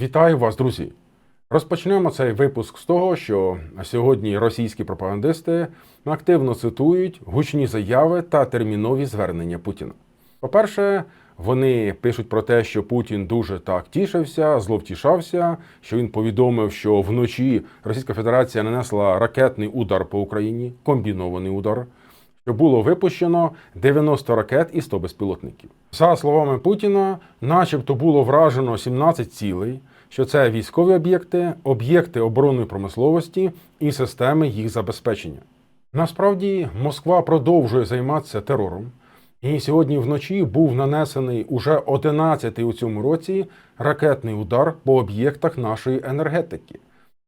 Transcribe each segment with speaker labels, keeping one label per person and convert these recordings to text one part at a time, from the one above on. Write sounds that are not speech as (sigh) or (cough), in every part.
Speaker 1: Вітаю вас, друзі! Розпочнемо цей випуск з того, що сьогодні російські пропагандисти активно цитують гучні заяви та термінові звернення Путіна. По-перше, вони пишуть про те, що Путін дуже так тішився, зловтішався, що він повідомив, що вночі Російська Федерація нанесла ракетний удар по Україні, комбінований удар що було випущено 90 ракет і 100 безпілотників. За словами Путіна, начебто було вражено 17 цілей, що це військові об'єкти, об'єкти оборонної промисловості і системи їх забезпечення. Насправді, Москва продовжує займатися терором, і сьогодні вночі був нанесений уже 11-й у цьому році ракетний удар по об'єктах нашої енергетики.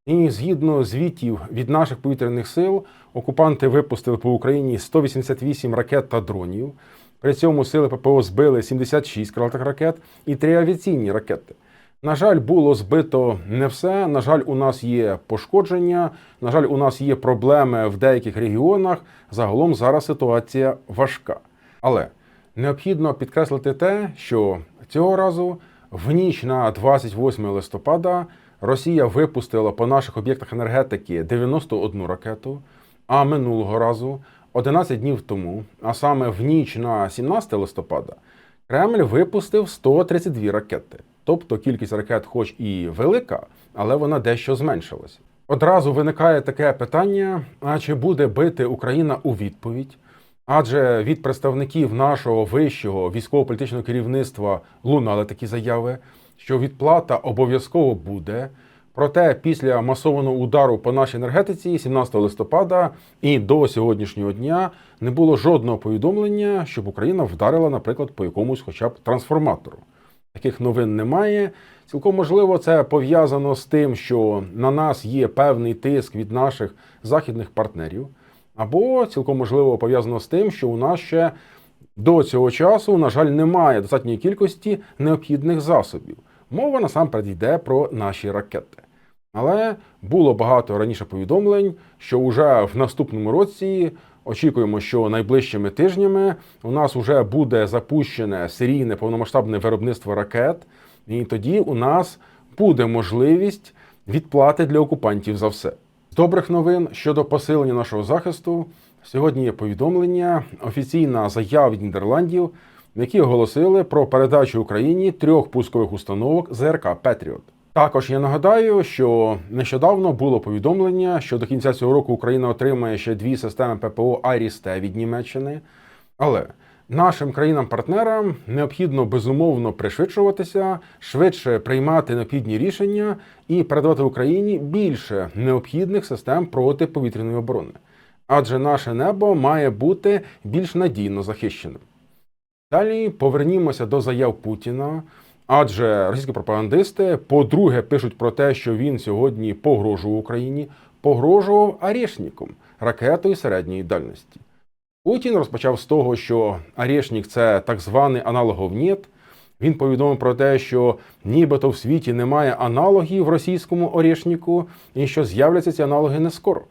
Speaker 1: І згідно звітів від наших повітряних сил, окупанти випустили по Україні 188 ракет та дронів. При цьому сили ППО збили 76 крилатих ракет і 3 авіаційні ракети. На жаль, було збито не все. На жаль, у нас є пошкодження. На жаль, у нас є проблеми в деяких регіонах. Загалом зараз ситуація важка. Але необхідно підкреслити те, що цього разу в ніч на 28 листопада Росія випустила по наших об'єктах енергетики 91 ракету, а минулого разу, 11 днів тому, а саме в ніч на 17 листопада, Кремль випустив 132 ракети. Тобто кількість ракет, хоч і велика, але вона дещо зменшилася. Одразу виникає таке питання: а чи буде бити Україна у відповідь? Адже від представників нашого вищого військово-політичного керівництва лунали такі заяви, що відплата обов'язково буде. Проте після масованого удару по нашій енергетиці 17 листопада і до сьогоднішнього дня не було жодного повідомлення, щоб Україна вдарила, наприклад, по якомусь, хоча б трансформатору. Таких новин немає. Цілком можливо, це пов'язано з тим, що на нас є певний тиск від наших західних партнерів, або цілком можливо пов'язано з тим, що у нас ще до цього часу, на жаль, немає достатньої кількості необхідних засобів. Мова насамперед йде про наші ракети. Але було багато раніше повідомлень, що вже в наступному році очікуємо, що найближчими тижнями у нас вже буде запущене серійне повномасштабне виробництво ракет, і тоді у нас буде можливість відплати для окупантів за все. З добрих новин щодо посилення нашого захисту. Сьогодні є повідомлення, офіційна заява від Нідерландів, які оголосили про передачу Україні трьох пускових установок ЗРК Петріот. Також я нагадаю, що нещодавно було повідомлення, що до кінця цього року Україна отримає ще дві системи ППО Арісте від Німеччини. Але нашим країнам-партнерам необхідно безумовно пришвидшуватися, швидше приймати необхідні рішення і передавати Україні більше необхідних систем протиповітряної оборони. Адже наше небо має бути більш надійно захищеним. Далі повернімося до заяв Путіна. Адже російські пропагандисти, по-друге, пишуть про те, що він сьогодні погрожував Україні, погрожував Арєшніком ракетою середньої дальності. Путін розпочав з того, що Арєшнік це так званий аналогов НІТ. Він повідомив про те, що нібито в світі немає аналогів в російському Орєшніку і що з'являться ці аналоги не скоро.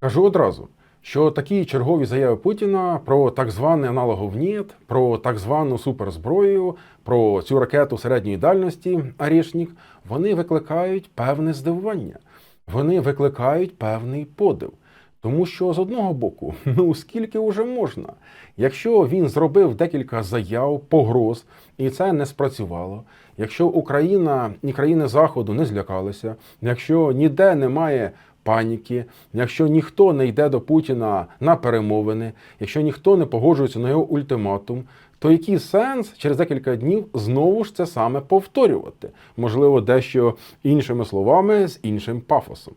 Speaker 1: Кажу одразу що такі чергові заяви Путіна про так званий аналогов НІТ, про так звану суперзброю, про цю ракету середньої дальності Арішнік, вони викликають певне здивування, вони викликають певний подив. Тому що з одного боку, (laughs) ну скільки вже можна, якщо він зробив декілька заяв, погроз, і це не спрацювало. Якщо Україна і країни Заходу не злякалися, якщо ніде немає паніки, якщо ніхто не йде до Путіна на перемовини, якщо ніхто не погоджується на його ультиматум, то який сенс через декілька днів знову ж це саме повторювати? Можливо, дещо іншими словами, з іншим пафосом.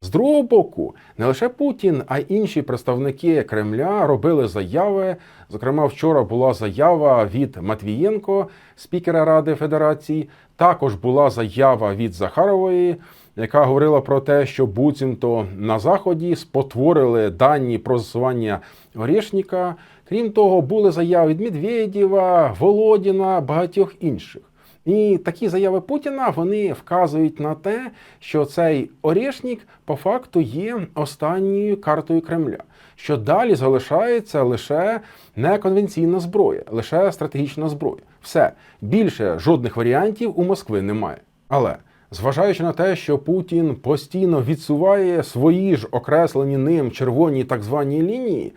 Speaker 1: З другого боку, не лише Путін, а й інші представники Кремля робили заяви. Зокрема, вчора була заява від Матвієнко, спікера Ради Федерації. Також була заява від Захарової яка говорила про те, що буцімто на заході спотворили дані про засування Орєшніка. Крім того, були заяви від Медведєва, Володіна, багатьох інших. І такі заяви Путіна вони вказують на те, що цей Орєшнік по факту є останньою картою Кремля, що далі залишається лише неконвенційна зброя, лише стратегічна зброя. Все більше жодних варіантів у Москви немає. Але Зважаючи на те, що Путін постійно відсуває свої ж окреслені ним червоні так звані лінії,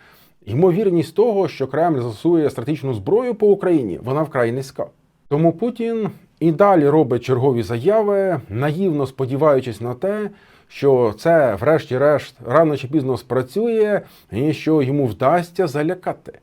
Speaker 1: ймовірність того, що Кремль застосує стратегічну зброю по Україні, вона вкрай низька. Тому Путін і далі робить чергові заяви, наївно сподіваючись на те, що це, врешті-решт, рано чи пізно спрацює, і що йому вдасться залякати.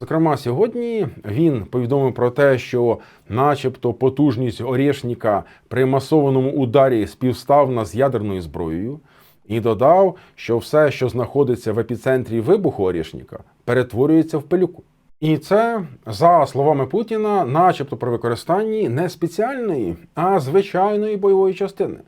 Speaker 1: Зокрема, сьогодні він повідомив про те, що, начебто, потужність Орєшніка при масованому ударі співставна з ядерною зброєю, і додав, що все, що знаходиться в епіцентрі вибуху Орєшніка, перетворюється в пилюку. І це, за словами Путіна, начебто при використанні не спеціальної, а звичайної бойової частини.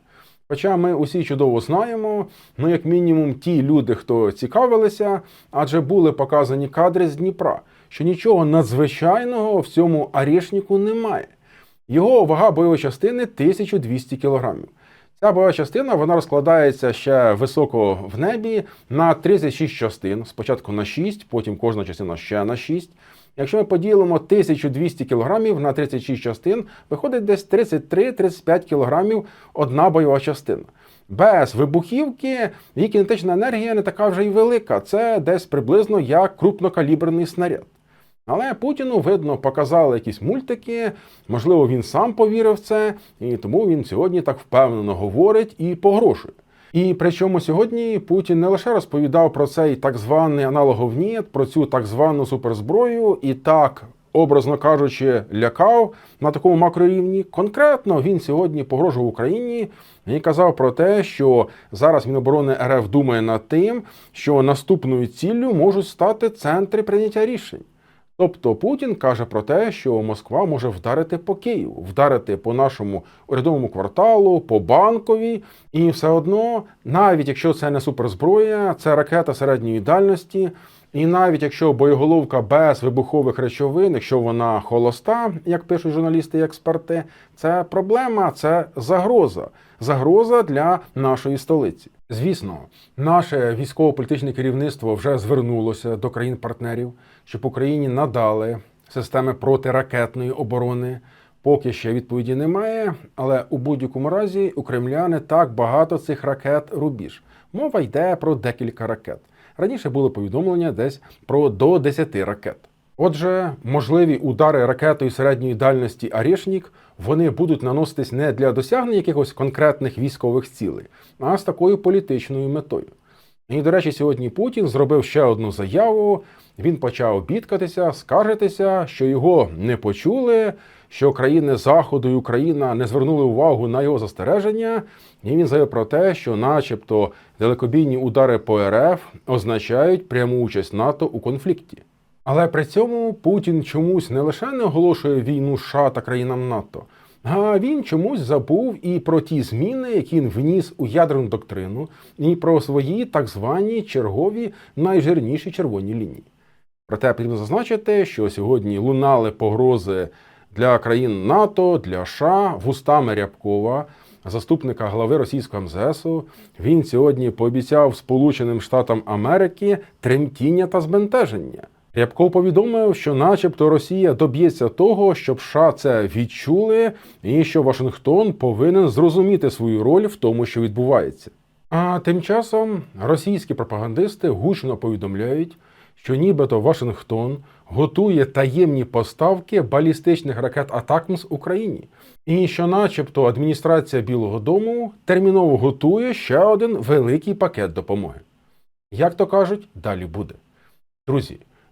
Speaker 1: Хоча ми усі чудово знаємо, ну як мінімум ті люди, хто цікавилися, адже були показані кадри з Дніпра, що нічого надзвичайного в цьому арішніку немає. Його вага бойової частини 1200 кілограмів. Ця бойова частина вона розкладається ще високо в небі на 36 частин. Спочатку на 6, потім кожна частина ще на 6. Якщо ми поділимо 1200 кілограмів на 36 частин, виходить десь 33-35 кілограмів одна бойова частина. Без вибухівки її кінетична енергія не така вже й велика. Це десь приблизно як крупнокаліберний снаряд. Але Путіну, видно, показали якісь мультики, можливо, він сам повірив в це, і тому він сьогодні так впевнено говорить і погрожує. І причому сьогодні Путін не лише розповідав про цей так званий аналогов про цю так звану суперзброю, і так, образно кажучи, лякав на такому макрорівні. Конкретно він сьогодні погрожував Україні і казав про те, що зараз Міноборони РФ думає над тим, що наступною ціллю можуть стати центри прийняття рішень. Тобто Путін каже про те, що Москва може вдарити по Києву, вдарити по нашому урядовому кварталу, по банковій, і все одно, навіть якщо це не суперзброя, це ракета середньої дальності. І навіть якщо боєголовка без вибухових речовин, якщо вона холоста, як пишуть журналісти і експерти, це проблема, це загроза, загроза для нашої столиці. Звісно, наше військово-політичне керівництво вже звернулося до країн-партнерів, щоб Україні надали системи протиракетної оборони. Поки ще відповіді немає, але у будь-якому разі у Кремля не так багато цих ракет рубіж. Мова йде про декілька ракет. Раніше були повідомлення десь про до 10 ракет. Отже, можливі удари ракетою середньої дальності Арішнік вони будуть наноситись не для досягнення якихось конкретних військових цілей, а з такою політичною метою. І, до речі, сьогодні Путін зробив ще одну заяву. Він почав бідкатися, скаржитися, що його не почули, що країни Заходу і Україна не звернули увагу на його застереження. І він заявив про те, що, начебто, далекобійні удари по РФ означають пряму участь НАТО у конфлікті. Але при цьому Путін чомусь не лише не оголошує війну США та країнам НАТО, а він чомусь забув і про ті зміни, які він вніс у ядерну доктрину, і про свої так звані чергові найжирніші червоні лінії. Проте потрібно зазначити, що сьогодні лунали погрози для країн НАТО, для США вустами Рябкова, заступника глави російського МЗСу. Він сьогодні пообіцяв Сполученим Штатам Америки тремтіння та збентеження. Рябков повідомив, що, начебто, Росія доб'ється того, щоб США це відчули, і що Вашингтон повинен зрозуміти свою роль в тому, що відбувається. А тим часом російські пропагандисти гучно повідомляють, що нібито Вашингтон готує таємні поставки балістичних ракет Атакмс Україні, і що, начебто, адміністрація Білого Дому терміново готує ще один великий пакет допомоги. Як то кажуть, далі буде. Друзі.